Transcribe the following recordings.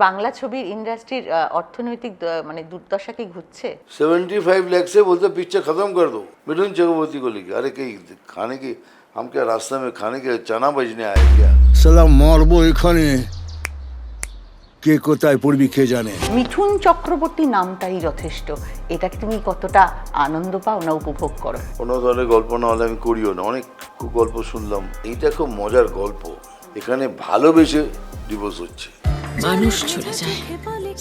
বাংলা ছবির ইন্ডাস্ট্রির অর্থনৈতিক দ- মানে দুর্দশা কি ঘুরছে सेवेंटी फाइव लैख से बोलते पिक्चर खत्म कर दो मिथुन चक्रवर्ती को लिखे अरे कहीं खाने की हम क्या रास्ते में खाने के चना बजने आए क्या সালা মরবো এখানে কে কোথায় পড়বি কে জানে মিঠুন চক্রবর্তী নামটাই যথেষ্ট এটাকে তুমি কতটা আনন্দ পাও না উপভোগ করো কোনো ধরনের গল্প না হলে আমি করিও না অনেক খুব গল্প শুনলাম এইটা খুব মজার গল্প এখানে ভালোবেসে ডিভোর্স হচ্ছে মানুষ চলে যায়।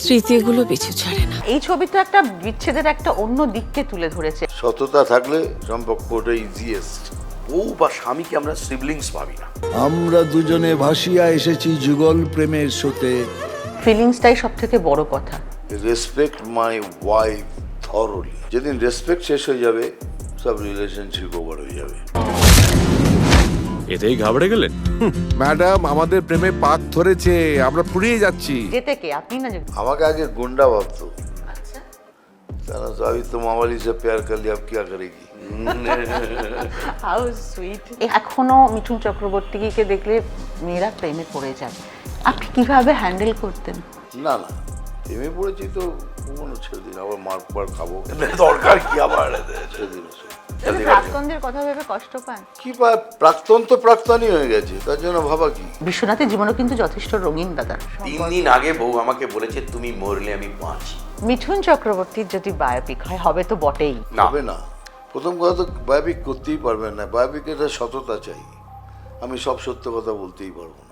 স্মৃতিগুলো পিছু ছাড়ে না। এই ছবি তো একটা বিচ্ছেদের একটা অন্য দিককে তুলে ধরেছে। সততা থাকলে সম্পর্কটা ইজিয়েস্ট বউ বা স্বামীকে আমরা সিবলিংস ভাবি না। আমরা দুজনে ভাসিয়া এসেছি যুগল প্রেমের স্রোতে। ফিলিংসটাই সব থেকে বড় কথা। রেসপেক্ট মাই ওয়াইফ থরলি যেদিন রেসপেক্ট শেষ হয়ে যাবে সব রিলেশনশিপ ওভার হয়ে যাবে। এতেই ঘাবড়ে গেলেন। ম্যাডাম আমাদের প্রেমে পাক ধরেছে আমরা পুড়িয়ে যাচ্ছি। যেতে কে? আপনি না যেতে? আমাকে আগে গুন্ডা ভাবতো। আচ্ছা। তাহলে আমি তো মামালি সে প্যার করলি আপ কি করেগি? হাউ সুইট এখনও মিঠুন চক্রবর্তীকে দেখলে মেয়েরা প্রেমে পড়ে যায়। আপনি কীভাবে হ্যান্ডেল করতেন? না না প্রেমে পড়েছি তো কোনো ছেড়ে দিন আবার মার খাব। দরকার কি আবার? ছেড়ে দিন। ওসব। প্রাক্তনদের কথা ভেবে কষ্ট পান? কি বা প্রাক্তন তো প্রাক্তনই হয়ে গেছে তার জন্য ভাবা কি? বিশ্বনাথের জীবনও কিন্তু যথেষ্ট রঙিন দাদা। তিন দিন আগে বউ আমাকে বলেছে তুমি মরলে আমি বাঁচি। মিঠুন চক্রবর্তীর যদি বায়োপিক হয় হবে তো বটেই। না। হবে না। প্রথম কথা তো বায়োপিক করতেই পারবেন না। বায়োপিক এটা সততা চাই। আমি সব সত্য কথা বলতেই পারব না।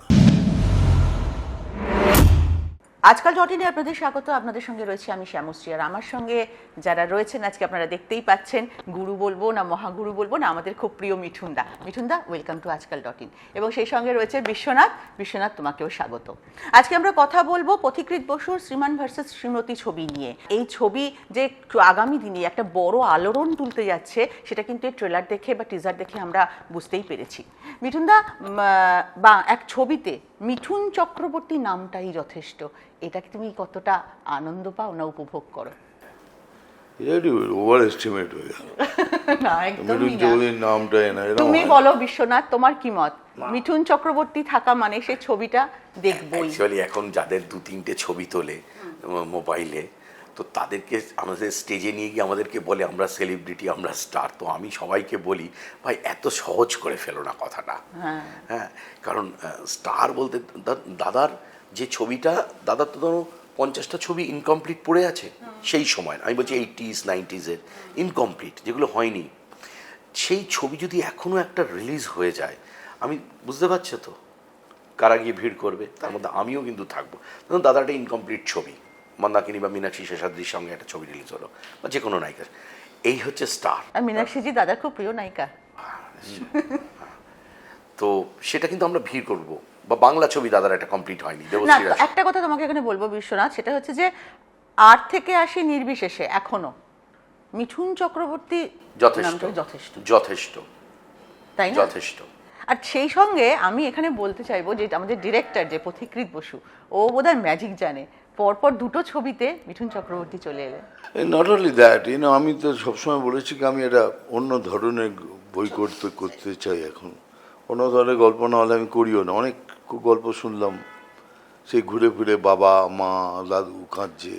আজকাল জটিনে আপনাদের স্বাগত। আপনাদের সঙ্গে রয়েছে আমি শ্যামশ্রী। আর আমার সঙ্গে যারা রয়েছেন, আজকে আপনারা দেখতেই পাচ্ছেন, গুরু বলব না মহাগুরু বলব না, আমাদের খুব প্রিয় মিঠুনদা। মিঠুনদা welcome to Aajkaal dot in. এবং সেই সঙ্গে রয়েছে বিশ্বনাথ। বিশ্বনাথ, তোমাকেও স্বাগত। আজকে আমরা কথা বলব পথিকৃত বসুর শ্রীমান ভার্সেস শ্রীমতী ছবি নিয়ে। এই ছবি যে আগামী দিনে একটা বড় আলোড়ন তুলতে যাচ্ছে, সেটা কিন্তু এই ট্রেলার দেখে বা টিজার দেখে আমরা বুঝতেই পেরেছি। মিঠুনদা বা এক ছবিতে মিঠুন চক্রবর্তী নামটাই যথেষ্ট। এটাকে তুমি কতটা আনন্দ পাও না উপভোগ করো? ওভার এস্টিমেট হয়ে গেল। না তুমি বলো বিশ্বনাথ তোমার কি মত? মিঠুন চক্রবর্তী থাকা মানে সেই ছবিটা দেখবই। অ্যাকচুয়ালি এখন যাদের দু তিনটে ছবি তোলে মোবাইলে তো তাদেরকে আমাদের স্টেজে নিয়ে গিয়ে আমাদেরকে বলে আমরা সেলিব্রিটি আমরা স্টার তো আমি সবাইকে বলি ভাই এত সহজ করে ফেলো না কথাটা। হ্যাঁ। কারণ স্টার বলতে দাদার যে ছবিটা দাদার তো ধরো পঞ্চাশটা ছবি ইনকমপ্লিট পড়ে আছে সেই সময় আমি বলছি এইটিস নাইনটিজের ইনকমপ্লিট যেগুলো হয়নি। সেই ছবি যদি এখনও একটা রিলিজ হয়ে যায় আমি বুঝতে পারছ তো? কারা গিয়ে ভিড় করবে? তার মধ্যে আমিও কিন্তু থাকব। ধরুন দাদা একটা ইনকমপ্লিট ছবি মন্দাকিনী বা মীনাক্ষী শেষাদ্রির সঙ্গে একটা ছবি রিলিজ হলো বা যে কোনো নায়িকা এই হচ্ছে স্টার আর মীনাক্ষীজি দাদার খুব প্রিয় নায়িকা। তো সেটা কিন্তু আমরা ভিড় করব। বা বাংলা ছবি দাদার একটা কমপ্লিট হয়নি দেবশ্রী একটা কথা তোমাকে এখানে বলব বিশ্বনাথ সেটা হচ্ছে যে আট থেকে আসি নির্বিশেষে এখনও মিঠুন চক্রবর্তী যথেষ্ট। নামটা যথেষ্ট। যথেষ্ট। তাই যথেষ্ট। আর সেই সঙ্গে আমি এখানে বলতে চাইব যে আমাদের ডিরেক্টর যে পথিকৃত বসু ও বোধহয় ম্যাজিক জানে। পরপর দুটো ছবিতে মিঠুন চক্রবর্তী চলে এলেন। নট অনলি দ্যাট ইউনো আমি তো সবসময় বলেছি কি আমি এটা অন্য ধরনের বই করতে করতে চাই এখন। অন্য ধরনের গল্প না হলে আমি করিও না। অনেক গল্প শুনলাম সেই ঘুরে ফিরে বাবা মা দাদু কাঁদছে।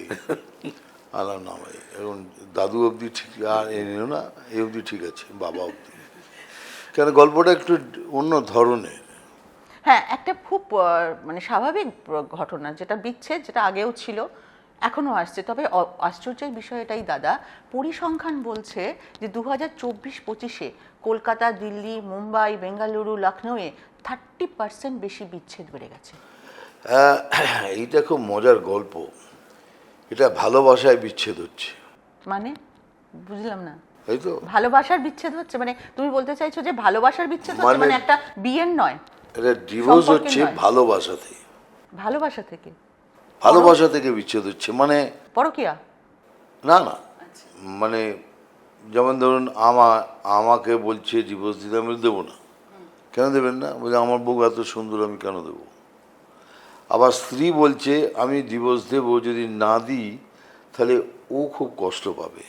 আলাম না ভাই এখন দাদু অবধি ঠিক আর এনেও না এ অবধি ঠিক আছে বাবা অবধি। কেন গল্পটা একটু অন্য ধরনের। হ্যাঁ একটা খুব মানে স্বাভাবিক ঘটনা যেটা বিচ্ছেদ যেটা আগেও ছিল এখনও আসছে। তবে আশ্চর্যের বিষয় এটাই দাদা পরিসংখ্যান বলছে যে দু হাজার চব্বিশ পঁচিশে কলকাতা দিল্লি মুম্বাই বেঙ্গালুরু লখনৌয়ে থার্টি পার্সেন্ট বেশি বিচ্ছেদ বেড়ে গেছে। আহ, এইটা খুব মজার গল্প। এটা ভালোবাসায় বিচ্ছেদ হচ্ছে। মানে? বুঝলাম না। তাই তো। ভালোবাসার বিচ্ছেদ হচ্ছে? মানে তুমি বলতে চাইছো যে ভালোবাসার বিচ্ছেদ হচ্ছে? মানে- মানে একটা বিয়ের নয় এটা ডিভোর্স হচ্ছে নয়। ভালোবাসাতে ভালোবাসা থেকে? ভালোবাসা থেকে বিচ্ছেদ হচ্ছে। মানে পরকিয়া? না না। মানে যেমন ধরুন আমা আমাকে বলছে ডিভোর্স দিতে আমি দেবো না। কেন দেবেন না? বলছে আমার বউ এত সুন্দর আমি কেন দেবো? আবার স্ত্রী বলছে আমি ডিভোর্স দেবো যদি না দিই তাহলে ও খুব কষ্ট পাবে।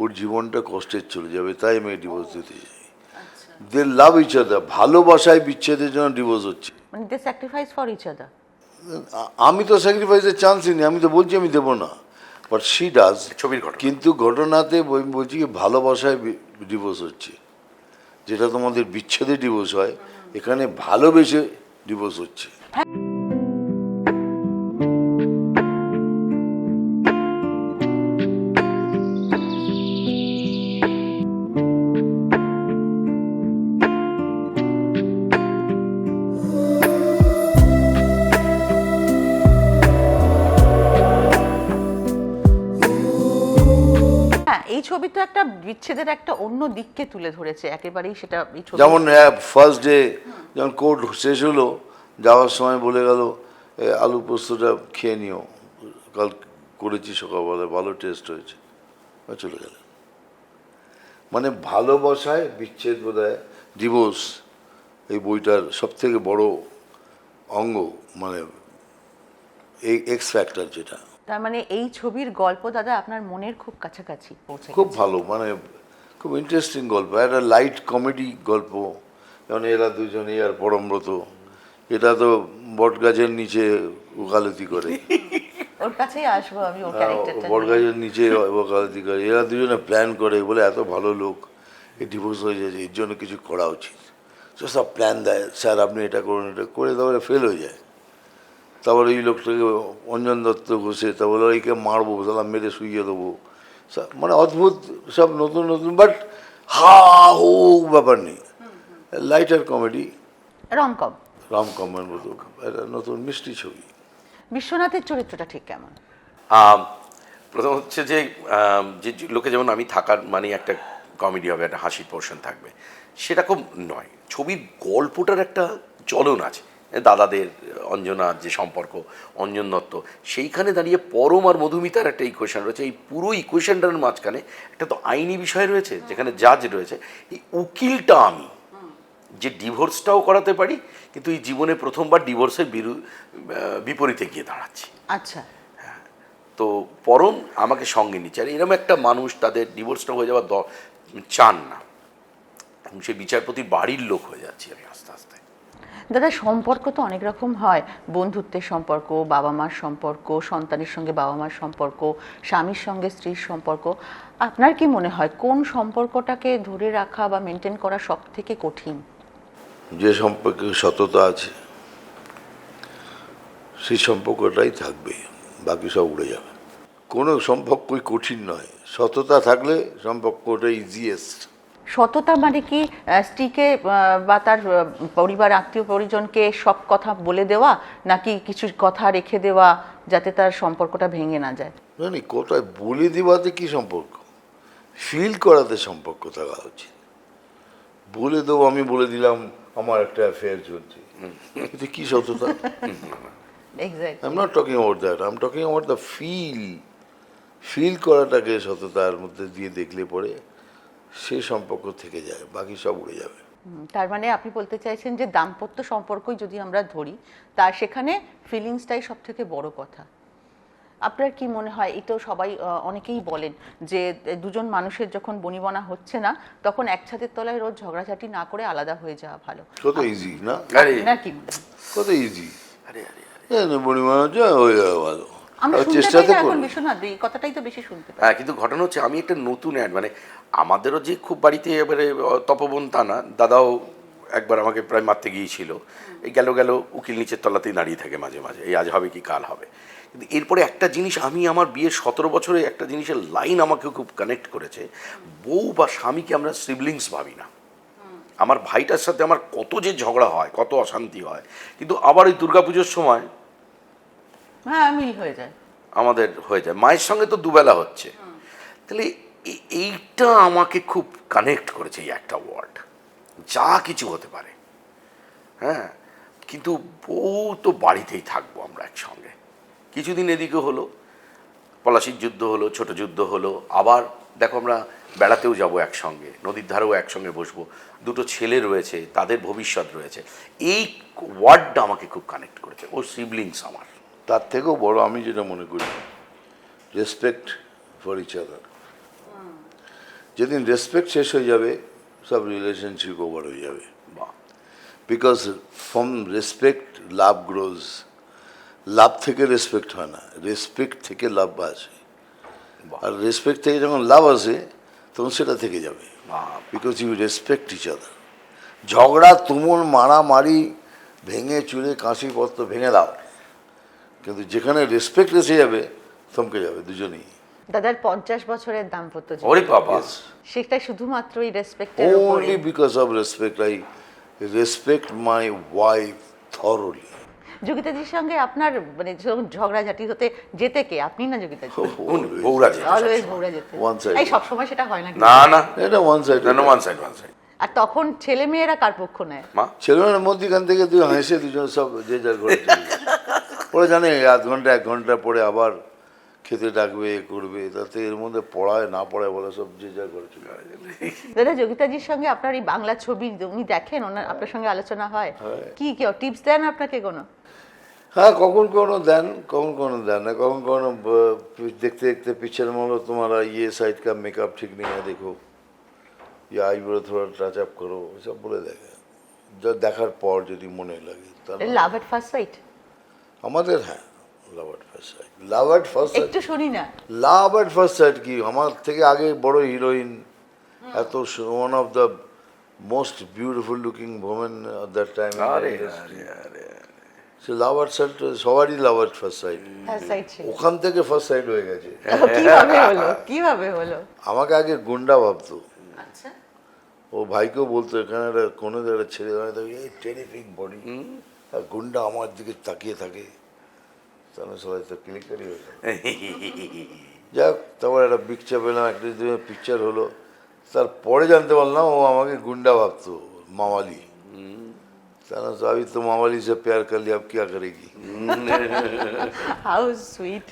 ওর জীবনটা কষ্টের চলে যাবে তাই আমি ডিভোর্স দিতে চাই। দে লাভ ইচ আদার ভালোবাসায় বিচ্ছেদের জন্য ডিভোর্স হচ্ছে। মানে they sacrifice for each other আমি তো স্যাক্রিফাইসের চান্সই নেই আমি তো বলছি আমি দেবো না। বাট শি ডাজ ছবির ঘটনা। কিন্তু ঘটনাতে বলছি কি ভালোবাসায় ডিভোর্স হচ্ছে। যেটা তোমাদের বিচ্ছেদে ডিভোর্স হয় এখানে ভালোবেসে ডিভোর্স হচ্ছে। এই ছবি তো একটা বিচ্ছেদের একটা অন্য দিককে তুলে ধরেছে, একেবারেই সেটা যেমন ফার্স্ট ডে যখন কোর্ট শেষ হলো, যাওয়ার সময় বলে গেল আলু পোস্তটা খেয়ে নিও। কাল করেছি সকালবেলা ভালো টেস্ট হয়েছে। চলে গেল মানে ভালোবাসায় বিচ্ছেদ বোধ হয় ডিভোর্স এই বইটার সব থেকে বড় অঙ্গ মানে এই এক্স ফ্যাক্টর যেটা। তার মানে এই ছবির গল্প দাদা আপনার মনের খুব কাছাকাছি পৌঁছে খুব ভালো মানে খুব ইন্টারেস্টিং গল্প একটা লাইট কমেডি গল্প। যেমন এরা দুজনে আর পরমব্রত এটা তো বট গাছের নিচে ওকালতি করে। ওর কাছেই আসব আমি ওর ক্যারেক্টারটা বট গাছের নিচে ওকালতি করে। এরা দুজনে প্ল্যান করে বলে এত ভালো লোক এই ডিভোর্স হয়ে যাচ্ছে এর জন্য কিছু করা উচিত। তো সব প্ল্যান দেয় স্যার আপনি এটা করুন এটা করে তারপরে ফেল হয়ে যায়। তারপরে এই লোকটাকে অঞ্জন দত্ত ঘষে তারপরে ওইকে মারবো তাহলে মেরে শুইয়ে দেবো। মানে অদ্ভুত সব নতুন নতুন বাট হা হো ব্যাপার নেই। লাইটার কমেডি রমকম রাম কমের মতো একটা নতুন মিষ্টি ছবি। বিশ্বনাথের চরিত্রটা ঠিক কেমন? প্রথম হচ্ছে যে যে যে লোকে যেমন আমি থাকার মানে একটা কমেডি হবে একটা হাসির পোর্শন থাকবে। সেরকম নয়। ছবির গল্পটার একটা চলন আছে। দাদাদের অঞ্জনার যে সম্পর্ক অঞ্জন দত্ত সেইখানে দাঁড়িয়ে পরম আর মধুমিতার একটা ইকুয়েশন রয়েছে। এই পুরো ইকুয়েশনটার মাঝখানে একটা তো আইনি বিষয় রয়েছে যেখানে জাজ রয়েছে। এই উকিলটা আমি যে ডিভোর্সটাও করাতে পারি কিন্তু এই জীবনে প্রথমবার ডিভোর্সের বিরু- বিপরীতে গিয়ে দাঁড়াচ্ছি। আচ্ছা। তো পরম আমাকে সঙ্গে নিচ্ছে। আর এরকম একটা মানুষ তাদের ডিভোর্সটা হয়ে যাওয়ার চান না। এবং সেই বিচারপতির বাড়ির লোক হয়ে যাচ্ছি আমি। দাদা, সম্পর্ক তো অনেক রকম হয়। বন্ধুত্বের সম্পর্ক বাবা মার সম্পর্ক, সন্তানের সঙ্গে বাবা মার সম্পর্ক, স্বামীর সঙ্গে স্ত্রীর সম্পর্ক। আপনার কি মনে হয়, কোন সম্পর্কটাকে ধরে রাখা বা মেনটেন করা সব থেকে কঠিন? যে সম্পর্কে সততা আছে, সেই সম্পর্কটাই থাকবে, বাকি সব উড়ে যাবে। কোনো সম্পর্কই কঠিন নয়। সততা থাকলে সম্পর্কটা ইজিয়েস্ট সততা মানে কি? স্ত্রীকে বা তার পরিবার আত্মীয় পরিজনকে সব কথা বলে দেওয়া নাকি কিছু কথা রেখে দেওয়া যাতে তার সম্পর্কটা ভেঙে না যায়? জানি কোথায় বলে দেওয়াতে কি সম্পর্ক? ফিল করাতে সম্পর্ক থাকা উচিত। বলে দেবো আমি বলে দিলাম আমার একটা অ্যাফেয়ার চলছে। এতে কি সততা? I am not talking about that I am talking about the feel feel করাটাকে সততার মধ্যে দিয়ে দেখলে পরে সে সম্পর্ক থেকে যায় বাকি সব উড়ে যাবে। তার মানে আপনি বলতে চাইছেন যে দাম্পত্য সম্পর্কই যদি আমরা ধরি তার সেখানে ফিলিংসটাই সব থেকে বড় কথা। আপনার কি মনে হয়? এই তো সবাই অনেকেই বলেন যে দুজন মানুষের যখন বনিবনা হচ্ছে না তখন এক ছাদের তলায় রোজ ঝগড়াঝাটি না করে আলাদা হয়ে যাওয়া ভালো। কত ইজি না? আরে না কি? মনে কত ইজি আরে আরে হচ্ছে হয়ে যাবে ভালো। আমরা আর শুনতে চেষ্টা পাই তো এখন বিশ্বনাথ এই কথাটাই তো বেশি শুনতে হ্যাঁ কিন্তু ঘটনা হচ্ছে আমি একটা নতুন অ্যাড মানে আমাদেরও যে খুব বাড়িতে এবারে তপবন তা না দাদাও একবার আমাকে প্রায় মারতে গিয়েছিল। এই গেল গেল উকিল নিচের তলাতেই দাঁড়িয়ে থাকে মাঝে মাঝে। এই আজ হবে কি কাল হবে। কিন্তু এরপরে একটা জিনিস আমি আমার বিয়ের সতেরো বছরে একটা জিনিসের লাইন আমাকে খুব কানেক্ট করেছে। বউ বা স্বামীকে আমরা সিবলিংস ভাবি না। আমার ভাইটার সাথে আমার কত যে ঝগড়া হয় কত অশান্তি হয় কিন্তু আবার ওই দুর্গাপুজোর সময় হ্যাঁ মিল হয়ে যায় আমাদের হয়ে যায়। মায়ের সঙ্গে তো দুবেলা হচ্ছে। তাহলে এইটা আমাকে খুব কানেক্ট করেছে এই একটা ওয়ার্ড যা কিছু হতে পারে। হ্যাঁ কিন্তু বউ তো বাড়িতেই থাকব আমরা একসঙ্গে। কিছুদিন এদিকে হলো, পলাশির যুদ্ধ হলো, ছোট যুদ্ধ হলো, আবার দেখো আমরা বেড়াতেও যাব একসঙ্গে, নদীর ধারেও একসঙ্গে বসবো। দুটো ছেলে রয়েছে, তাদের ভবিষ্যৎ রয়েছে। এই ওয়ার্ডটা আমাকে খুব কানেক্ট করেছে। ও সিবলিংস আমার। তার থেকেও বড় আমি যেটা মনে করি রেসপেক্ট ফর ইচ আদার যেদিন রেসপেক্ট শেষ হয়ে যাবে, সব রিলেশনশিপ ওভার হয়ে যাবে। Because from respect love grows love থেকে রেসপেক্ট হয় না রেসপেক্ট থেকে লাভ আসে। আর রেসপেক্ট থেকে যখন লাভ আসে, তখন সেটা থেকে যাবে। Because you respect each other ঝগড়া, তুমুল মারামারি, ভেঙে চুরে কাঁচি পত্র ভেঙে দাও। কিন্তু যেখানে রেসপেক্ট এসে যাবে থমকে যাবে দুজনেই। দাদার পঞ্চাশ বছরের দাম্পত্য জীবন। ওরে বাবা। সেটা শুধুমাত্র এই রেসপেক্টের only because of respect i respect my wife thoroughly যোগিতাজির সঙ্গে আপনার মানে যখন ঝগড়াঝাটি হতে যেতে কে? আপনি না বউরা যেত। অলওয়েজ। ভরে যেতে। Side. এই সবসময় সেটা হয় না না না। এটা ওয়ান সাইড না ওয়ান সাইড ওয়ান সাইড আর তখন ছেলে মেয়েরা কার পক্ষ নেয়? মা? ছেলেমেয়ের মধ্যখান থেকে তুই হেসে দুজন সব যে যার ঘরে। ওরা জানে আধ ঘণ্টা এক ঘণ্টা পরে আবার খেতে ডাকবে এ করবে। তাতে এর মধ্যে পড়ায় না পড়ায় বলে সব যে যা করে চলে দাদা যোগিতাজির সঙ্গে আপনার এই বাংলা ছবি উনি দেখেন ওনার হ্যাঁ। আপনার সঙ্গে আলোচনা হয় হ্যাঁ। কি কি টিপস দেন আপনাকে কোনো? হ্যাঁ কখন কখনো দেন কখন কখনো দেন না কখন কখনো দেখতে দেখতে পিকচার মনে তোমার ইয়ে সাইড কাপ মেকআপ ঠিক নেই হ্যাঁ, দেখো। ইয়ে আইব্রো থোড়া টাচ আপ করো এসব বলে দেখে যা দেখার পর যদি মনে লাগে মানে- লাভ এট ফার্স্ট সাইট? আমাদের হ্যাঁ love at first sight love at first sight একটু শুনি না। লাভ এট ফার্স্ট সাইড কি? আমার থেকে আগে বড় হিরোইন এত one of the most beautiful looking women of that time আরে আরে আরে সে লাভ এট সাইড সবারই love at first sight sight ওখান থেকে ফার্স্ট সাইড হয়ে গেছে। কীভাবে হলো? কীভাবে হলো? আমাকে আগে গুন্ডা ভাবতো। আচ্ছা। ও ভাইকেও বলতো এখানে একটা কোনো একটা ছেলে দাঁড়িয়ে থাকে এই টেরিফিক বডি গুন্ডা আমার দিকে তাকিয়ে থাকে। তাহলে সবাই তো ক্লিকারি হয়ে যাক, তারপর একটা পিকচার পেলাম একটা পিকচার হলো, তারপরে জানতে পারলাম ও আমাকে গুন্ডা ভাবতো, মামালি। তাহলে তো আমি তো মামালি সে প্যার করলি আব क्या करेगी হাউ সুইট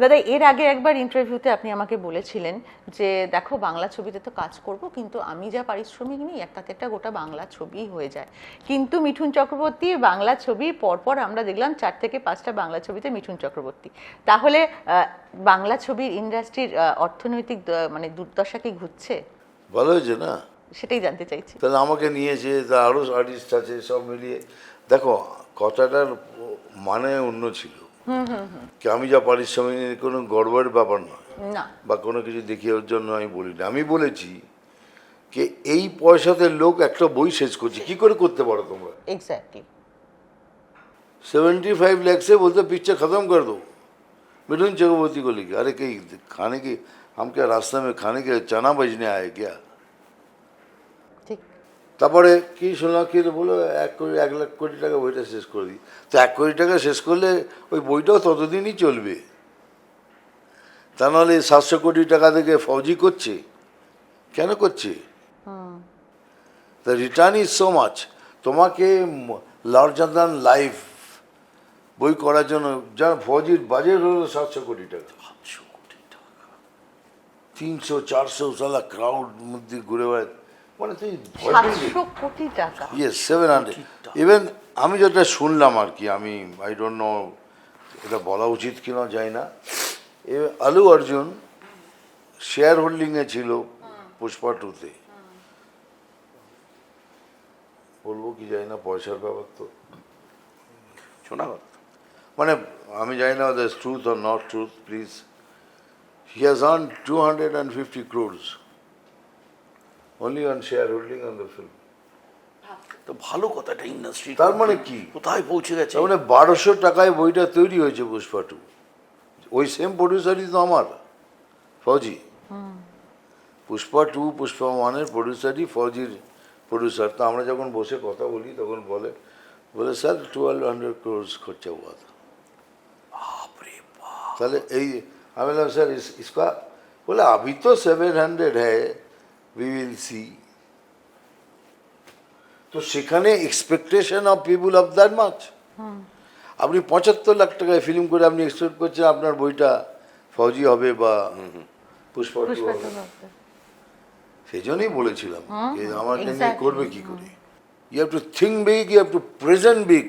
দাদা এর আগে একবার ইন্টারভিউতে আপনি আমাকে বলেছিলেন যে দেখো বাংলা ছবিতে তো কাজ করব কিন্তু আমি যা পারিশ্রমিক নিই একটাতে একটা গোটা বাংলা ছবি হয়ে যায় কিন্তু মিঠুন চক্রবর্তী বাংলা ছবি পরপর আমরা দেখলাম চার থেকে পাঁচটা বাংলা ছবিতে মিঠুন চক্রবর্তী তাহলে আহ, বাংলা ছবির ইন্ডাস্ট্রির অর্থনৈতিক দ- মানে দুর্দশা কি ঘুরছে ভালো হয়েছে না সেটাই জানতে চাইছি তাহলে আমাকে নিয়েছে তা আরও আর্টিস্ট আছে সব মিলিয়ে দেখো কথাটার মানে অন্য ছিল কি আমি যা পারিশ্রমিক নিই, কোনো গড়বড়ের ব্যাপার নয় না বা কোনো কিছু দেখিয়ে জন্য আমি বলি না আমি বলেছি যে এই পয়সাতে লোক একটা বই শেষ করছে কি করে করতে পারো তোমরা এক্স্যাক্টলি सेवेंटी फाइव लैख से बोलते पिक्चर ख़त्म कर दो मिठुन चक्रवर्ती को लिखे अरे कहीं खाने की हम क्या रास्ते में खाने के चना बजने आए क्या ঠিক তারপরে কি শুনলাম কি বলো এক কোটি এক লাখ কোটি টাকা বইটা শেষ করে দিই। তো এক কোটি টাকা শেষ করলে ওই বইটাও ততদিনই চলবে। তা নাহলে সাতশো কোটি টাকা থেকে ফৌজি করছে? কেন করছে? The return is so much তোমাকে লার্জার দ্যান লাইফ বই করার জন্য যার ফৌজির বাজেট হলো সাতশো কোটি টাকা। সাতশো কোটি টাকা। তিনশো চারশো সালা ক্রাউড মধ্যে ঘুরে বেড়ায় মানে তুই সাতশো কোটি টাকা। ইয়েস সেভেন হান্ড্রেড ইভেন আমি যেটা শুনলাম আর কি আমি আই ডোন্ট নো এটা বলা উচিত কিনা জানি না। এ আলু অর্জুন শেয়ার হোল্ডিংয়ে ছিল পুষ্পা টুতে বলব কি জানি না পয়সার ব্যাপার তো। শোনা কথা। মানে আমি জানি না the truth or not truth please he has earn two hundred and fifty crores only on shareholding on the film. তো ভালো কথা এটা ইন্ডাস্ট্রি তার মানে কি? কোথায় পৌঁছে গেছে? মানে বারোশো টাকায় বইটা তৈরি হয়েছে পুষ্পা টু ওই সেম প্রডিউসারই তো আমার ফৌজি। পুষ্পা টু পুষ্পা ওয়ানের প্রডিউসারই ফৌজির প্রডিউসার তো আমরা যখন বসে কথা বলি তখন বলে বলে স্যার টুয়েলভ হান্ড্রেড ক্রোর্স খরচা হওয়া তাহলে এই আমি বললাম স্যার ইসকা বলে আমি তো সেভেন হান্ড্রেড হ্যাঁ। we will see. তো সেখানে expectation of people of that much আপনি পঁচাত্তর লাখ টাকায় ফিল্ম করে আপনি এক্সপেক্ট করছেন আপনার বইটা ফৌজি হবে বা পুষ্পা সেই জন্যই বলেছিলাম যে আমাকে নিয়ে করবে কি করে? You have to think big you have to present big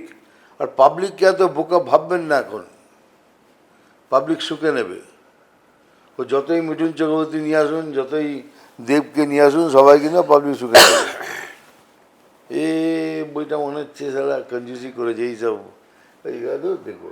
আর পাবলিককে এত বোকা ভাববেন না এখন। পাবলিক শুকে নেবে। ও যতই মিঠুন চক্রবর্তী নিয়ে আসুন যতই দেবকে নিয়ে আসুন সবাই কিন্তু পাবলিক সুখে এ বইটা মনে হচ্ছে সারা কঞ্জুসি করেছে এইসব এই দেখো।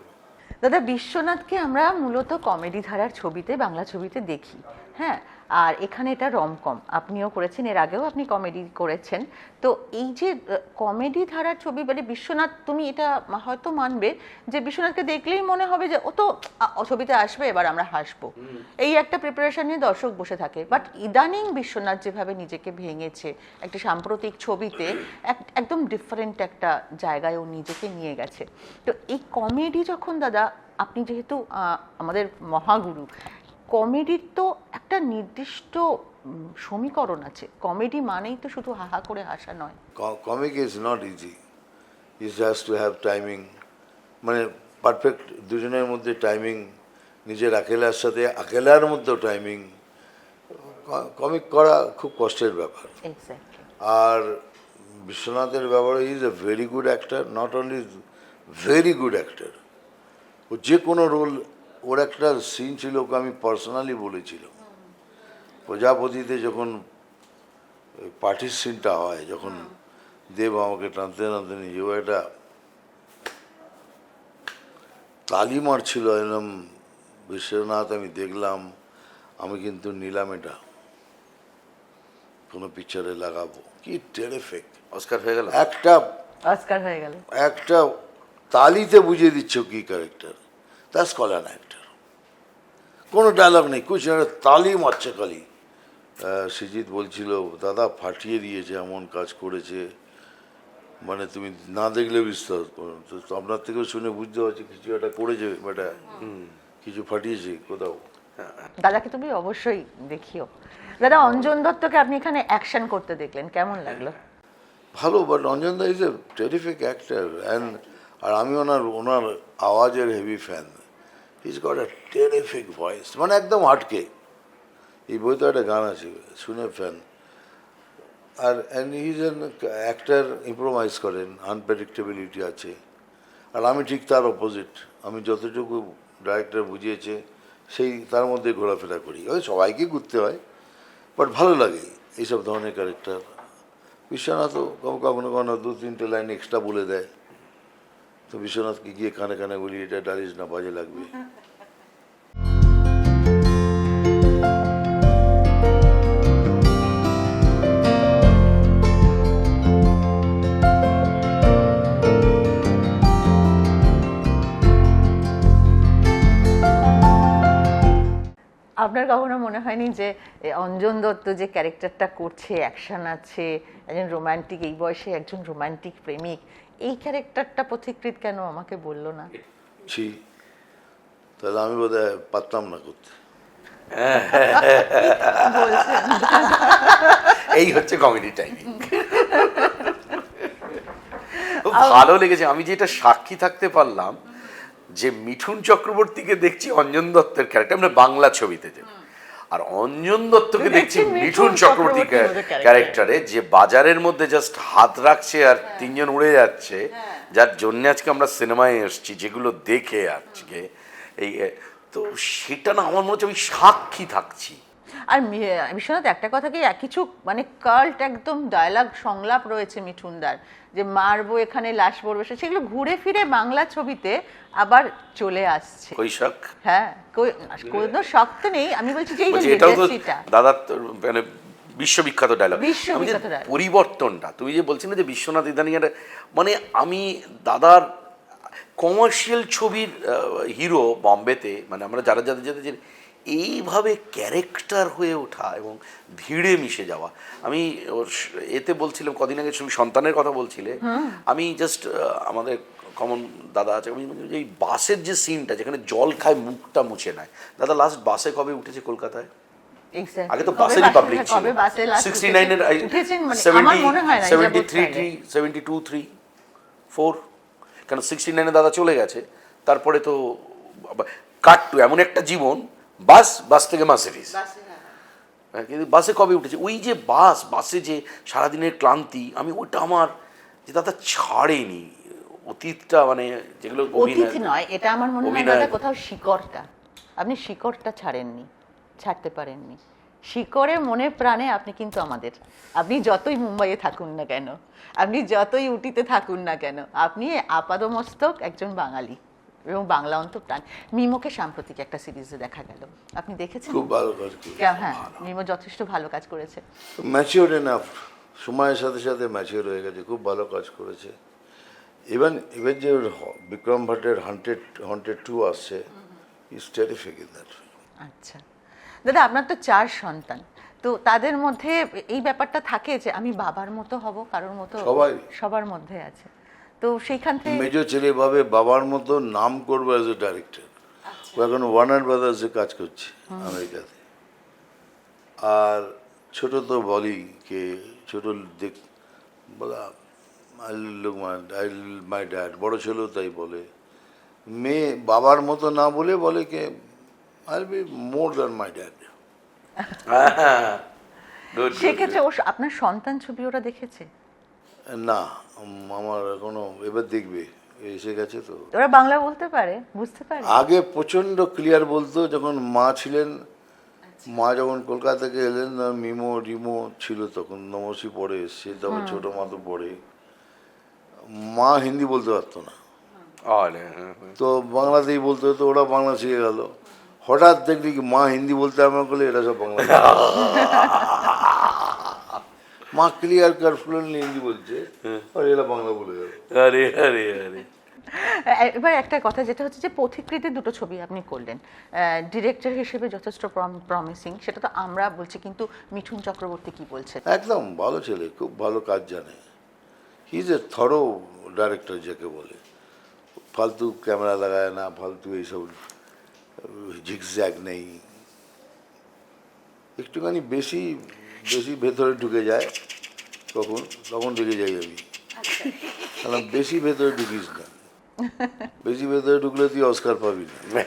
দাদা বিশ্বনাথকে আমরা মূলত কমেডি ধারার ছবিতে বাংলা ছবিতে দেখি। হ্যাঁ আর এখানে এটা রমকম আপনিও করেছেন এর আগেও আপনি কমেডি করেছেন। তো এই যে কমেডি ধারার ছবি মানে বিশ্বনাথ তুমি এটা হয়তো মানবে যে বিশ্বনাথকে দেখলেই মনে হবে যে ও তো ছবিতে আসবে এবার আমরা হাসবো। এই একটা প্রিপারেশন নিয়ে দর্শক বসে থাকে। বাট ইদানিং বিশ্বনাথ যেভাবে নিজেকে ভেঙেছে একটা সাম্প্রতিক ছবিতে এক- একদম ডিফারেন্ট একটা জায়গায় ও নিজেকে নিয়ে গেছে। তো এই কমেডি যখন দাদা আপনি যেহেতু আমাদের মহাগুরু কমেডির তো একটা নির্দিষ্ট সমীকরণ আছে। কমেডি মানেই তো শুধু হাহা করে হাসা নয়। Comic is not easy is has to have timing মানে পারফেক্ট দুজনের মধ্যে টাইমিং নিজের আকেলার সাথে আকেলার মধ্যেও টাইমিং কমিক করা খুব কষ্টের ব্যাপার। আর বিশ্বনাথের ব্যাপারে is a very good actor not only very good actor ও যে কোনো রোল ওর একটা সিন ছিল ওকে আমি পার্সোনালি বলেছিলাম। প্রজাপতিতে যখন পার্টির সিনটা হয় যখন দেব আমাকে টানতে টানতে নিয়ে ও একটা তালি মারছিল এরকম বিশ্বনাথ আমি দেখলাম আমি কিন্তু নিলাম এটা। কোনো পিকচারে লাগাবো। কি টেরিফিক অস্কার হয়ে গেল? একটা অস্কার হয়ে গেল। একটা তালিতে বুঝিয়ে দিচ্ছ কি character that's call an actor কোনো ডায়লগ নেই। কুছ না তালি মারছে খালি। সৃজিত বলছিল দাদা ফাটিয়ে দিয়েছে এমন কাজ করেছে। মানে তুমি না দেখলে বিশ্বাস করো তো আপনার থেকেও শুনে বুঝতে পারছি কিছু একটা করেছে বেটা কিছু ফাটিয়েছে কোথাও। দাদাকে তুমি অবশ্যই দেখিও। দাদা অঞ্জন দত্তকে আপনি এখানে অ্যাকশন করতে দেখলেন কেমন লাগল? ভালো but Ranjan da is a terrific actor and আর আমি ওনার ওনার আওয়াজের heavy fan is got a terrific voice মানে একদম আটকে। এই বইতে একটা গান আছে, শুনে ফ্যান আর ইজ এন অ্যাক্টার ইম্প্রোভাইজ করেন আনপ্রেডিক্টেবিলিটি আছে। আর আমি ঠিক তার অপোজিট আমি যতটুকু ডাইরেক্টর বুঝিয়েছে, সেই তার মধ্যে ঘোরাফেরা করি। ওই সবাইকে ঘুরতে হয় বাট ভালো লাগে এইসব ধরনের ক্যারেক্টার বিশ্বনাথও কখনো কখনো দু তিনটে লাইন এক্সট্রা বলে দেয়। তো বিশ্বনাথকে গিয়ে কানে কানে বলি, এটা ডালিস না, বাজে লাগবে। আপনার কখনো মনে হয়নি যে অঞ্জন দত্ত যে ক্যারেক্টারটা করছে, অ্যাকশন আছে, একজন রোমান্টিক, এই বয়সে একজন রোমান্টিক প্রেমিক এই ক্যারেক্টারটা পথিকৃত কেন আমাকে বলল না? ছি তাহলে আমি বোধ পারতাম না করতে। এই হচ্ছে কমেডি টাইমিং খুব ভালো লেগেছে। আমি যেটা সাক্ষী থাকতে পারলাম যে মিঠুন চক্রবর্তীকে দেখছি অঞ্জন দত্তের ক্যারেক্টার মানে বাংলা ছবিতে যে। আর অঞ্জন দত্তকে দেখছি মিঠুন চক্রবর্তী। ক্যারেক্টারে যে বাজারের মধ্যে জাস্ট হাত রাখছে আর তিনজন উড়ে যাচ্ছে যার জন্য আজকে আমরা সিনেমায় এসছি যেগুলো দেখে আজকে এই তো সেটা না আমার মনে হচ্ছে আমি সাক্ষী থাকছি। আর বিশ্বনাথ একটা কথা কি কিছু মানে কাল্ট একদম ডায়লগ সংলাপ রয়েছে মিঠুনদার যে মারবো এখানে লাশ পড়বে সেগুলো ঘুরে ফিরে বাংলা ছবিতে আবার চলে আসছে। কৈশাখ হ্যাঁ কোনো শক্ত নেই আমি বলছি যে এই বলছি তো তো মানে বিশ্ববিখ্যাত ডায়লগ। পরিবর্তনটা তুমি যে বলছিলে যে বিশ্বনাথ ইদানিং মানে আমি দাদার কমার্শিয়াল ছবির হিরো বম্বেতে মানে আমরা যারা যাদের যাদের এইভাবে ক্যারেক্টার হয়ে ওঠা এবং ভিড়ে মিশে যাওয়া। আমি ওর এতে বলছিলাম কদিন আগে তুমি সন্তানের কথা বলছিলে। আমি জাস্ট আমাদের কমন দাদা আছে আমি যে এই বাসের যে সিনটা যেখানে জল খায় মুখটা মুছে নেয়। দাদা লাস্ট বাসে কবে উঠেছে কলকাতায়? আগে তো বাসেরই বাসে- পাবলিক ছিল। সিক্সটি নাইনের seventy seventy three three seventy two three four কেন সিক্সটি নাইনে দাদা চলে গেছে তারপরে তো কাট টু এমন একটা জীবন বাস বাস থেকে মার্সিডিজ হ্যাঁ, কিন্তু বাসে কবে উঠেছে? ওই যে বাস বাসে যে সারাদিনের ক্লান্তি আমি ওটা আমার যে দাদা ছাড়েনি। অতীতটা মানে যেগুলো অতীত নয় এটা আমার মনে হয় দাদা কোথাও শিকড়টা। আপনি শিকড়টা ছাড়েননি ছাড়তে পারেননি। শিকড়ে মনে প্রাণে আপনি কিন্তু আমাদের। আপনি যতই মুম্বাইয়ে থাকুন না কেন আপনি যতই উটিতে থাকুন না কেন আপনি আপাদমস্তক একজন বাঙালি। এবং বাংলা অন্তপ্রাণ মিমোকে সাম্প্রতিক একটা সিরিজে দেখা গেল। আপনি দেখেছেন? খুব ভালো কাজ হ্যাঁ মিমো যথেষ্ট ভালো কাজ করেছে। ম্যাচিওর এনাফ সময়ের সাথে সাথে ম্যাচিওর হয়ে গেছে। খুব ভালো কাজ করেছে। ইভেন এবার যে বিক্রম ভট্টের হান্টেড হান্টেড টু আসছে ইজ টেরিফিক ইন দ্যাট আচ্ছা। দাদা আপনার তো চার সন্তান। তো তাদের মধ্যে এই ব্যাপারটা থাকে যে আমি বাবার মতো হব কারোর মতো সবাই। সবার মধ্যে আছে। তো সেইখান থেকে মেজর ছেলে ভাবে বাবার মতো নাম করবে অ্যাজ এ ডাইরেক্টর ও এখন ওয়ার্নার ব্রাদার্সে কাজ করছে আমেরিকাতে। আর ছোট তো বলি কে ছোট দেখ বলা I look my I my dad বড় ছেলেও তাই বলে। মেয়ে বাবার মতো না বলে বলে কে I be more than my dad সেক্ষেত্রে ও আপনার সন্তান ছবি ওরা দেখেছে? না আমার এখনও এবার দেখবে এসে গেছে তো। ওরা বাংলা বলতে পারে বুঝতে পারে। আগে প্রচণ্ড ক্লিয়ার বলতো যখন মা ছিলেন মা যখন কলকাতা থেকে এলেন মিমো রিমো ছিল তখন নমসি পড়ে এসছে তারপর ছোট মা তো পড়ে। মা হিন্দি বলতে পারতো না। আরে, হ্যাঁ, হ্যাঁ। তো বাংলাতেই বলতে হতো ওরা বাংলা শিখে গেল। হঠাৎ দেখলি কি মা হিন্দি বলতে আমার করলে এরা সব বাংলা। মা ক্লিয়ার কার ফ্লুয়েন্টলি হিন্দি বলছে আর এরা বাংলা বলে গেল আরে আরে আরে। এবার একটা কথা যেটা হচ্ছে যে পথিকৃতে দুটো ছবি আপনি করলেন। ডিরেক্টর হিসেবে যথেষ্ট প্রমিসিং সেটা তো আমরা বলছি কিন্তু মিঠুন চক্রবর্তী কি বলছেন? একদম ভালো ছেলে খুব ভালো কাজ জানে। He is a thorough director যাকে বলে। ফালতু ক্যামেরা লাগায় না ফালতু এইসব ঝিকজ্যাক নেই। একটুখানি বেশি বেশি ভেতরে ঢুকে যায় তখন তখন ঢুকে যাই আমি কারণ বেশি ভেতরে ঢুকিস না। বেশি ভেতরে ঢুকলে তুই অস্কার পাবি না।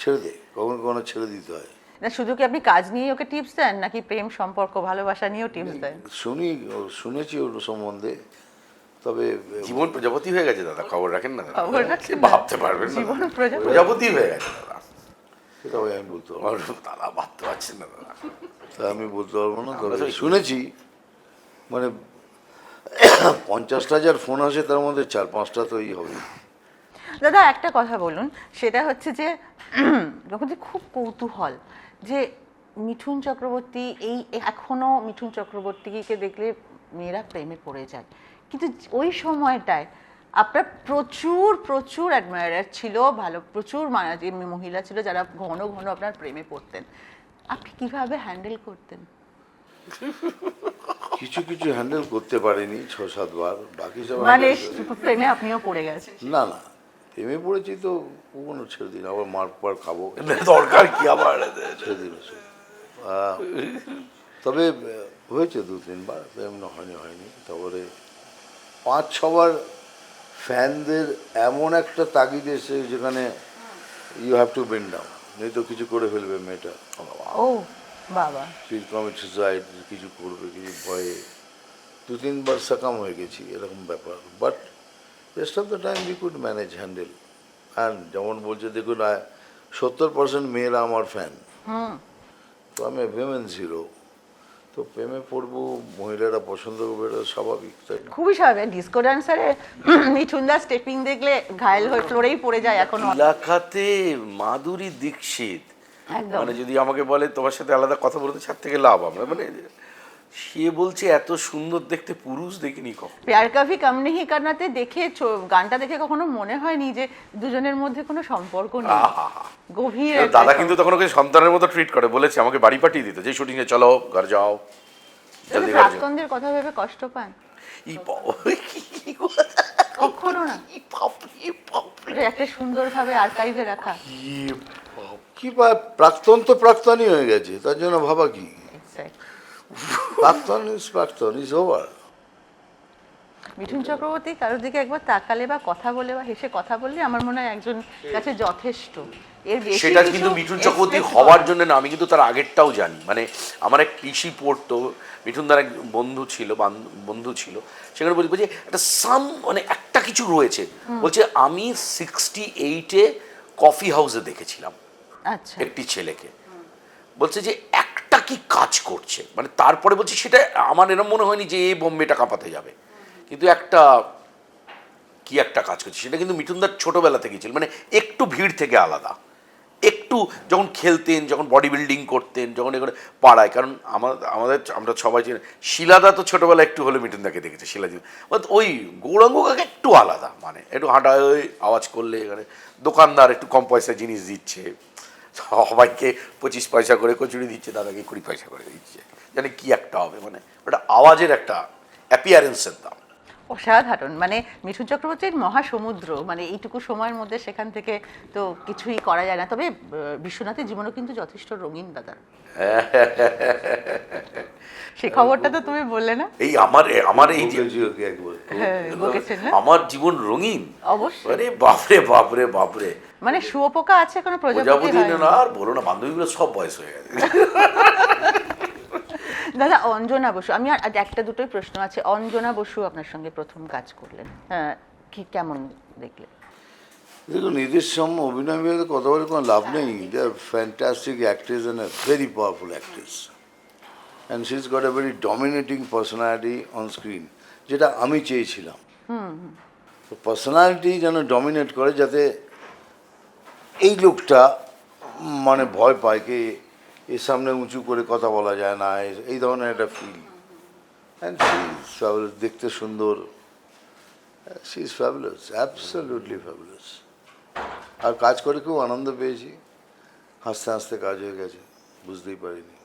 ছেড়ে দে কখনো কখনো ছেড়ে দিতে হয়। না শুধু কি আপনি কাজ নিয়ে ওকে টিপস দেন নাকি প্রেম সম্পর্ক ভালোবাসা নিয়েও টিপস দেন? শুনি শুনেছি ওর সম্বন্ধে তবে জীবন প্রজাপতি হয়ে গেছে দাদা খবর রাখেন না দাদা? খবর রাখেন ভাবতে পারবেন জীবন প্রজাপতি? প্রজাপতি হয়ে গেছে দাদা। সেটা ওই আমি বলতে পারব দাদা ভাবতে পারছেন না। দাদা তা আমি বলতে পারব না। তবে শুনেছি মানে পঞ্চাশটা হাজার ফোন আসে তার মধ্যে চার পাঁচটা তো এই হবে। দাদা একটা কথা বলুন। সেটা হচ্ছে যে যখন যে খুব কৌতূহল যে মিঠুন চক্রবর্তী এই এখনও মিঠুন চক্রবর্তীকে দেখলে মেয়েরা প্রেমে পড়ে যায়। কিন্তু ওই সময়টায় আপনার প্রচুর প্রচুর অ্যাডমায়ারার ছিল ভালো প্রচুর মহিলা ছিল যারা ঘন ঘন আপনার প্রেমে পড়তেন। আপনি কীভাবে হ্যান্ডেল করতেন? কিছু কিছু হ্যান্ডেল করতে পারিনি ছ সাতবার বাকি সব মানে প্রেমে আপনিও পড়ে গেছেন। না না। প্রেমে পড়েছি তো কোনো ছেড়ে দিন আবার মার পার খাব। দরকার কি আবার? ছেড়ে দিন তবে হয়েছে দু তিনবার। এমন হয়নি হয়নি। তারপরে পাঁচ ছবার ফ্যানদের এমন একটা তাগিদ এসে যেখানে you have to bend down নেই তো কিছু করে ফেলবে মেয়েটা। ও বাবা। ফিল কমিট সুসাইড কিছু করবে কিছু ভয়ে। দু তিনবার সাকাম হয়ে গেছি এরকম ব্যাপার। But rest of the time we could manage handle and যেমন বলছে দেখুন সত্তর পার্সেন্ট মেয়েরা আমার ফ্যান তো আমি ভিমেন জিরো তো প্রেমে পড়ব মহিলারা পছন্দ করবে এটা স্বাভাবিক তাই না? খুবই স্বাভাবিক। ডিসকো ডান্সারে মিঠুনদা স্টেপিং দেখলে ঘায়ল হয়ে ফ্লোরেই পড়ে যায় এখন এলাকাতে মাধুরী দীক্ষিত। মানে যদি আমাকে বলে তোমার সাথে আলাদা কথা বলতে ছাড় থেকে লাভ আমরা মানে সে বলছে এত সুন্দর দেখতে পুরুষ দেখিনি কখন। প্যার কাভি কাম নেহি কারনাতে দেখে গানটা দেখে কখনো মনে হয়নি যে দুজনের মধ্যে কোনো সম্পর্ক নেই। গভীর দাদা কিন্তু তখন ওকে সন্তানের মতো ট্রিট করে বলেছে আমাকে বাড়ি পাঠিয়ে দিত যে শুটিং এ চলো ঘর যাও প্রাক্তনদের কথা ভেবে কষ্ট পান? ই কখনো না। একটা সুন্দরভাবে আর্কাইভে রাখা। কি প্রাক্তন তো প্রাক্তনই হয়ে গেছে তার জন্য ভাবা কি. প্রাক্তন ইজ প্রাক্তন ইজ ওভার মিঠুন চক্রবর্তী কারোর দিকে একবার তাকালে বা কথা বলে বা হেসে কথা বললে আমার মনে হয় একজন কাছে যথেষ্ট। এর বেশি সেটা কিন্তু মিঠুন চক্রবর্তী হওয়ার জন্য না আমি কিন্তু তার আগেরটাও জানি। মানে আমার এক কৃষি পড়তো মিঠুন দার এক বন্ধু ছিল বন্ধু ছিল সেখানে বলছি বলছে একটা সাম মানে একটা কিছু রয়েছে। বলছে আমি সিক্সটি এইটে কফি হাউসে দেখেছিলাম আচ্ছা। একটি ছেলেকে। বলছে যে একটা কি কাজ করছে? মানে তারপরে বলছি সেটা আমার এরকম মনে হয়নি যে এ বোম্বেটা কাঁপাতে যাবে। কিন্তু একটা কি একটা কাজ করছে? সেটা কিন্তু মিঠুনদার ছোটবেলা থেকেই ছিল। মানে একটু ভিড় থেকে আলাদা। একটু যখন খেলতেন, যখন বডি বিল্ডিং করতেন, যখন এগুলো পাড়ায়, কারণ আমার, আমাদের, আমরা সবাই চিনি। শিলাদা তো ছোটবেলায় একটু হলে মিঠুনদাকে দেখেছে শিলাজি বাট ওই গৌরাঙ্গ কাকা একটু আলাদা। মানে একটু হাঁটা আওয়াজ করলে এখানে দোকানদার একটু কম পয়সা জিনিস দিচ্ছে। সবাইকে পঁচিশ পয়সা করে কচুরি দিচ্ছে, দাদাকে কুড়ি পয়সা করে দিচ্ছে। জানে কি একটা হবে মানে? ওটা আওয়াজের একটা অ্যাপিয়ারেন্সের দাম। অসাধারণ। মানে মিঠুন চক্রবর্তীর মহাসমুদ্র মানে এইটুকু সময়ের মধ্যে সেখান থেকে তো কিছুই করা যায় না। তবে বিশ্বনাথের জীবনও কিন্তু যথেষ্ট রঙিন, দাদা। সে খবরটা তো তুমি বললে না? এই আমার আমার এই হ্যাঁ আমার জীবন রঙিন। অবশ্যই। আরে বাপরে বাপরে বাপরে। মানে শুয়োপোকা আছে কোনো প্রজাপতি? প্রজাপতি না আর বলো না বান্ধবীগুলো সব বয়স হয়ে গেছে। দাদা অঞ্জনা বসু আমি আর একটা দুটোই প্রশ্ন আছে। অঞ্জনা বসু আপনার সঙ্গে প্রথম কাজ করলেন। হ্যাঁ, কি কেমন দেখলেন? দেখুন এদের সামনে অভিনয় বিভাগে কথা বলে কোনো লাভ নেই। They are fantastic actress and a very powerful actress and she is got a very dominating personality on screen যেটা আমি চেয়েছিলাম। তো পার্সোনালিটি যেন ডমিনেট করে যাতে এই লোকটা মানে ভয় পায় কে এর সামনে উঁচু করে কথা বলা যায় না এ- এই ধরনের একটা ফিল অ্যান্ড দেখতে সুন্দর। She is fabulous absolutely fabulous আর কাজ করে খুব আনন্দ পেয়েছি। হাসতে হাসতে কাজ হয়ে গেছে বুঝতেই পারিনি।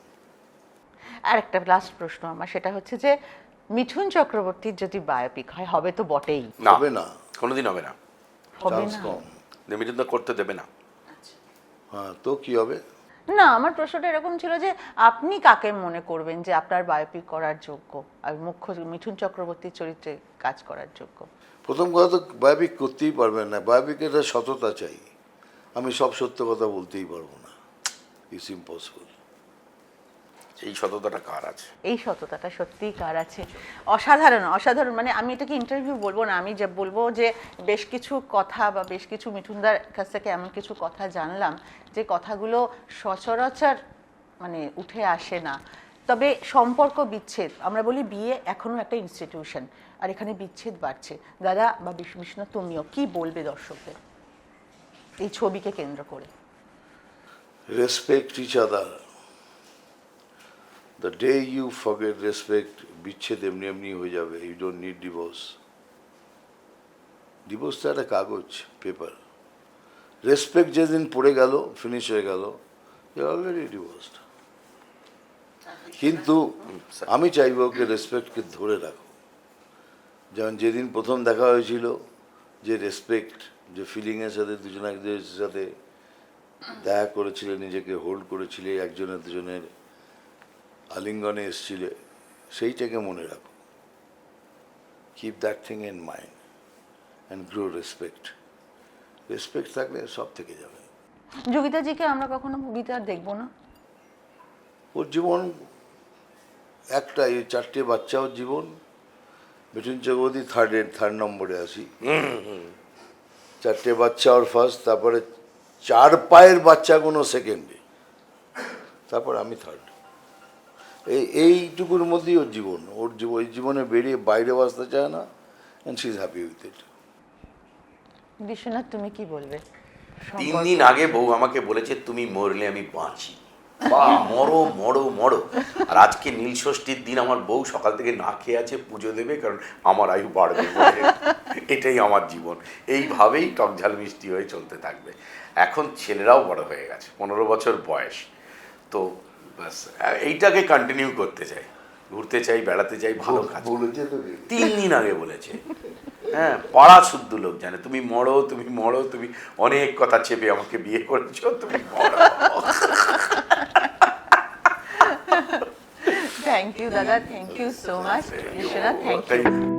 আর একটা লাস্ট প্রশ্ন আমার সেটা হচ্ছে যে মিঠুন চক্রবর্তীর যদি বায়োপিক হয় হবে তো বটেই। না হবে না। কোনোদিন হবে না। হবে না। কম। মিঠুনদা করতে দেবে না। হ্যাঁ তো কি হবে? না আমার প্রশ্নটা এরকম ছিল যে আপনি কাকে মনে করবেন যে আপনার বায়োপিক করার যোগ্য? আর মুখ্য মিঠুন চক্রবর্তীর চরিত্রে কাজ করার যোগ্য। প্রথম কথা তো বায়োপিক করতেই পারবেন না। বায়োপিকের একটা সততা চাই। আমি সব সত্য কথা বলতেই পারব না। ইটস ইম্পসিবল এই সততাটা কার আছে? এই সততাটা সত্যিই কার আছে? অসাধারণ অসাধারণ। মানে আমি এটাকে ইন্টারভিউ বলব না। আমি যে বলব যে বেশ কিছু কথা বা বেশ কিছু মিঠুনদার কাছ থেকে এমন কিছু কথা জানলাম যে কথাগুলো সচরাচর মানে উঠে আসে না। তবে সম্পর্ক বিচ্ছেদ। আমরা বলি বিয়ে এখনও একটা ইনস্টিটিউশন আর এখানে বিচ্ছেদ বাড়ছে। দাদা বা বিষ্ণু তুমিও কি বলবে দর্শকদের? এই ছবিকে কেন্দ্র করে। Respect each other the day you forget respect বিচ্ছেদ এমনি এমনি হয়ে যাবে। You don't need divorce divorce তো একটা কাগজ পেপার রেসপেক্ট যেদিন পড়ে গেল ফিনিশ হয়ে গেল ইউ অলরেডি ডিভোর্সড কিন্তু আমি চাইব ওকে রেসপেক্টকে ধরে রাখো। যেমন যেদিন প্রথম দেখা হয়েছিল যে রেসপেক্ট যে ফিলিংয়ের সাথে দুজন একজনের সাথে দেখা করেছিলে নিজেকে হোল্ড করেছিলে একজনের দুজনের আলিঙ্গনে এসছিলে সেইটাকে মনে রাখো। Keep that thing in mind and grow respect respect থাকলে সব থেকে যাবে। যোগিতাজিকে আমরা কখনো মুভিতে আর দেখব না? ওর জীবন একটা এই চারটে বাচ্চা ওর জীবন মিঠুন চক্রবর্তী থার্ড থার্ড নম্বরে আসি চারটে বাচ্চা ওর ফার্স্ট তারপরে চার পায়ের বাচ্চা কোনো সেকেন্ডে তারপর আমি থার্ড এই এইটুকুর মধ্যেই ওর জীবন। ওর জীবন ওই জীবনে বেরিয়ে বাইরে বাঁচতে চায় না and she is happy with it Biswanath তুমি কি বলবে? তিন দিন আগে বউ আমাকে বলেছে তুমি মরলে আমি বাঁচি। বা মরো মরো মরো। আর আজকে নীল ষষ্ঠীর দিন আমার বউ সকাল থেকে না খেয়ে আছে পুজো দেবে কারণ আমার আয়ু বাড়বে এটাই আমার জীবন। এইভাবেই টকঝাল মিষ্টি হয়ে চলতে থাকবে। এখন ছেলেরাও বড় হয়ে গেছে পনেরো বছর বয়স। তো ব্যাস এইটাকে কন্টিনিউ করতে চাই। ঘুরতে চাই বেড়াতে চাই ভালো কাজ। বলেছে তিন দিন আগে বলেছে। হ্যাঁ পাড়া শুদ্ধ লোক জানে তুমি মরো তুমি মরো তুমি অনেক কথা চেপে আমাকে বিয়ে করেছ তুমি মরো। থ্যাংক ইউ দাদা thank you so much Biswanath thank you Thank you.